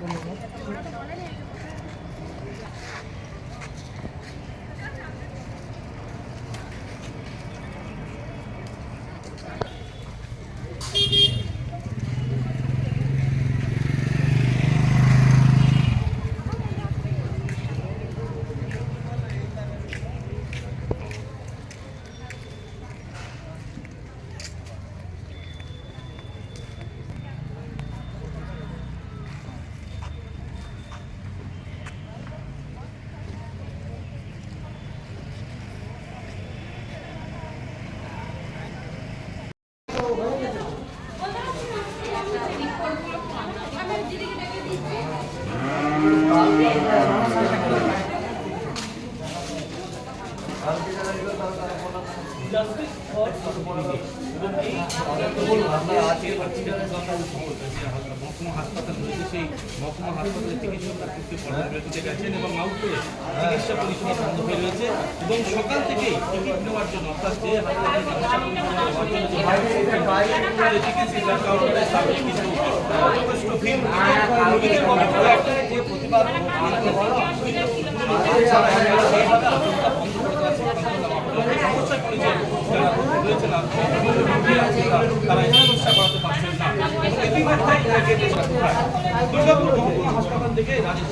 মহকুমা হাসপাতাল রয়েছে সেই মহকুমা হাসপাতালের চিকিৎসক তাদেরকে কর্মবিরতিতে গেছেন এবং আউট করে চিকিৎসা পরিষেবা বন্ধ হয়ে রয়েছে এবং সকাল থেকেই টিকিট নেওয়ার জন্য অর্থাৎ যে হাসপাতালে চিকিৎসা পরিষেবা নেওয়ার জন্য যে যে চিকিৎসা কাউন্টারের সামনে কিছু আহ, যথেষ্ট ভিড়। রোগীদের যে প্রতিবাদ তারা চিকিৎসা করাতে পারছেন না এবং ইতিমধ্যে গেটে কোথায় দুর্গাপুর মহকুমা হাসপাতাল থেকে রাজেশ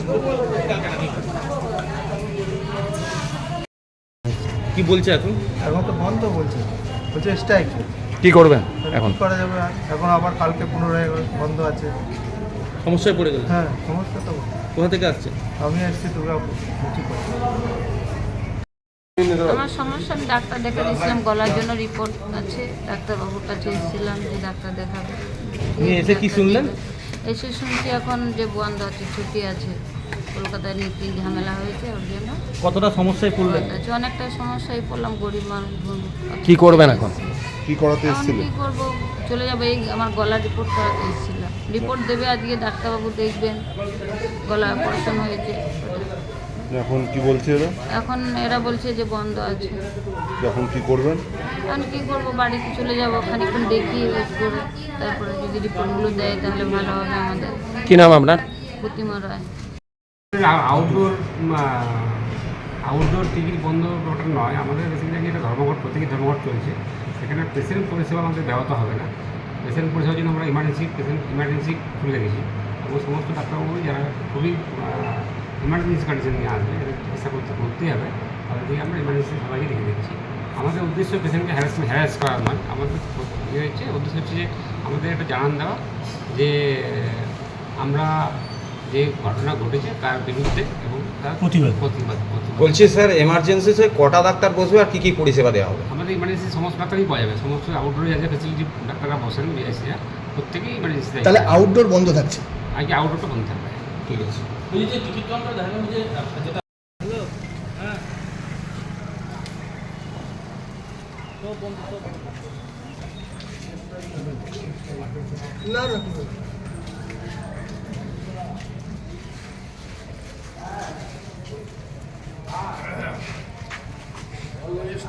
কি বলছে এখন? এখন তো বন্ধ বলছে। বলছে স্ট্রাইক কি করবেন এখন? করা যাবে আর? এখন আবার কালকে পুনরায় বন্ধ আছে। সমস্যায় পড়ে গেল হ্যাঁ সমস্যা তো কোথা থেকে আসছে? আমি এসেছি দুর্গাপুর করতে আমার সমস্যা আমি ডাক্তার দেখা দিয়েছিলাম গলার জন্য রিপোর্ট আছে। ডাক্তারবাবুর কাছে এসেছিলাম যে ডাক্তার দেখাবে। নিয়ে এসে কি শুনলেন? এসে শুনছি এখন যে বন্ধ আছে ছুটি আছে কলকাতায় নীতি ঝামেলা হয়েছে ওর জন্য। কতটা সমস্যায় পড়লেন? অনেকটা সমস্যায় পড়লাম গরিব মানুষ বন্ধু। কি করবেন এখন? কি করাতে এখন এসেছিলেন? কি করব? চলে যাব এই আমার গলা রিপোর্ট করাতে এসেছিলাম। রিপোর্ট দেবে আজকে ডাক্তারবাবু দেখবেন গলা অপারেশন হয়েছে। এখন কি বলছে এরা? এখন এরা বলছে যে বন্ধ আছে। এখন কি করবেন? আমি কী করব বাড়িতে চলে যাব খানিক্ষণ দেখি ওয়েট করে তারপরে যদি রিপোর্টগুলো দেয় তাহলে ভালো হবে আমাদের। কি নাম আপনার? Pratima Roy. Outdoor outdoor ticket বন্ধ ওটা নয়। আমাদের বেসিক্যালি একটা ধর্মঘট প্রত্যেকের ধর্মঘট চলছে। সেখানে পেশেন্ট পরিষেবা আমাদের ব্যাহত হবে না। পেশেন্ট পরিষেবার জন্য আমরা ইমার্জেন্সি পেশেন্ট ইমার্জেন্সি খুলে রেখেছি এবং সমস্ত ডাক্তারবাবু যারা খুবই ইমার্জেন্সি কন্ডিশন নিয়ে আসবে চিকিৎসা করতে করতেই হবে। তাদের তাদেরকে আমরা ইমার্জেন্সি সবাইকে রেখে দিচ্ছি আমাদের উদ্দেশ্য পেশেন্টকে হ্যারাসমেন্ট হ্যারাস করা নয়। আমাদের ইয়ে হচ্ছে উদ্দেশ্য হচ্ছে যে আমাদের একটা জানান দেওয়া যে আমরা যে ঘটনা ঘটেছে তার বিরুদ্ধে এবং তার প্রতিবাদ। প্রতিবাদ। বলছি স্যার এমার্জেন্সিতে কটা ডাক্তার বসবে আর কী কী পরিষেবা দেওয়া হবে? আমাদের ইমার্জেন্সি সমস্ত ডাক্তারই পাওয়া যাবে। সমস্ত আউটডোরে যা যা ফেসিলিটি ডাক্তাররা বসেন বিআইসিরা প্রত্যেকেই ইমার্জেন্সি তাহলে আউটডোর বন্ধ থাকছে। আগে আউটডোরটা বন্ধ থাকবে। ঠিক আছে। এই যে টিকিট কাউন্টার দেখা যে যেটা হ্যালো? হ্যাঁ। না না অলওয়েজ